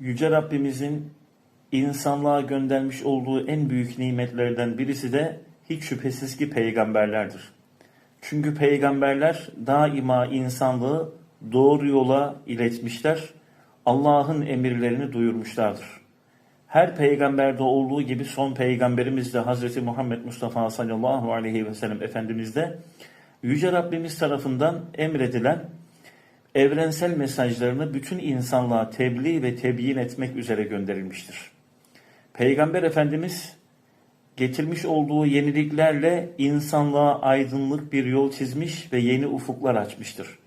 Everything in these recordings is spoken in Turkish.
Yüce Rabbimizin insanlığa göndermiş olduğu en büyük nimetlerden birisi de hiç şüphesiz ki peygamberlerdir. Çünkü peygamberler daima insanlığı doğru yola iletmişler, Allah'ın emirlerini duyurmuşlardır. Her peygamberde olduğu gibi son peygamberimiz de Hz. Muhammed Mustafa sallallahu aleyhi ve sellem Efendimiz de Yüce Rabbimiz tarafından emredilen evrensel mesajlarını bütün insanlığa tebliğ ve tebyin etmek üzere gönderilmiştir. Peygamber Efendimiz getirmiş olduğu yeniliklerle insanlığa aydınlık bir yol çizmiş ve yeni ufuklar açmıştır.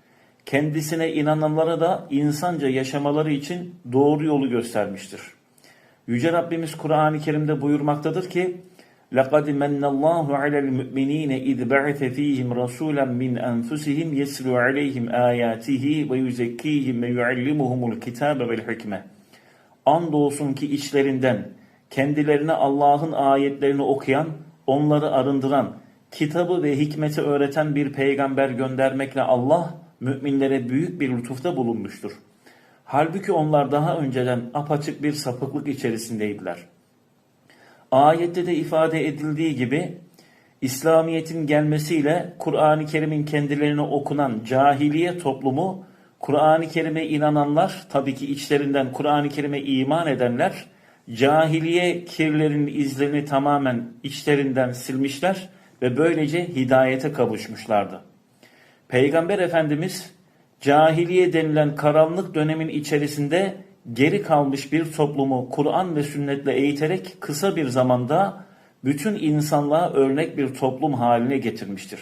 Kendisine inananlara da insanca yaşamaları için doğru yolu göstermiştir. Yüce Rabbimiz Kur'an-ı Kerim'de buyurmaktadır ki لَقَدْ مَنَّ اللّٰهُ عَلَى الْمُؤْمِنِينَ اِذْ بَعْثَ ف۪يهِمْ رَسُولًا مِنْ أَنْفُسِهِمْ يَسْلُوا عَلَيْهِمْ آيَاتِهِ وَيُزَكِّيهِمْ وَيُعَلِّمُهُمُ الْكِتَابَ وَالْحِكْمَةِ Andolsun ki içlerinden kendilerine Allah'ın ayetlerini okuyan, onları arındıran, kitabı ve hikmeti öğreten bir peygamber göndermekle Allah müminlere büyük bir lütufta bulunmuştur. Halbuki onlar daha önceden apaçık bir sapıklık içerisindeydiler. Ayette de ifade edildiği gibi İslamiyet'in gelmesiyle Kur'an-ı Kerim'in kendilerine okunan cahiliye toplumu Kur'an-ı Kerim'e inananlar tabii ki içlerinden Kur'an-ı Kerim'e iman edenler cahiliye kirlerinin izlerini tamamen içlerinden silmişler ve böylece hidayete kavuşmuşlardı. Peygamber Efendimiz cahiliye denilen karanlık dönemin içerisinde geri kalmış bir toplumu Kur'an ve sünnetle eğiterek kısa bir zamanda bütün insanlığa örnek bir toplum haline getirmiştir.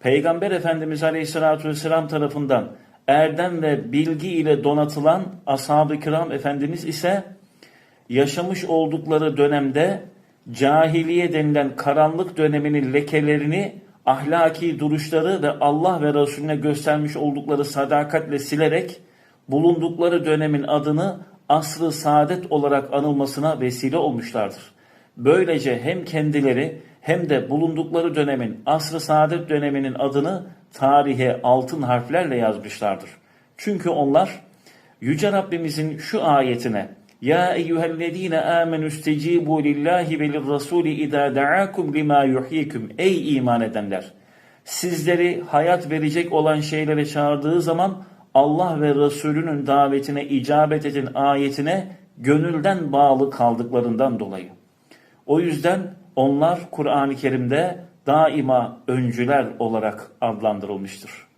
Peygamber Efendimiz Aleyhisselatü Vesselam tarafından erdem ve bilgi ile donatılan ashab-ı kiram Efendimiz ise yaşamış oldukları dönemde cahiliye denilen karanlık döneminin lekelerini ahlaki duruşları ve Allah ve Resulüne göstermiş oldukları sadakatle silerek bulundukları dönemin adını asrı saadet olarak anılmasına vesile olmuşlardır. Böylece hem kendileri hem de bulundukları dönemin asrı saadet döneminin adını tarihe altın harflerle yazmışlardır. Çünkü onlar Yüce Rabbimizin şu ayetine Ya eyyühellezine amenü istecibu lillahi ve lirrasuli idâ da'akum lima yuhyikum Ey iman edenler! Sizleri hayat verecek olan şeylere çağırdığı zaman Allah ve Resulünün davetine icabet edin ayetine gönülden bağlı kaldıklarından dolayı. O yüzden onlar Kur'an-ı Kerim'de daima öncüler olarak adlandırılmıştır.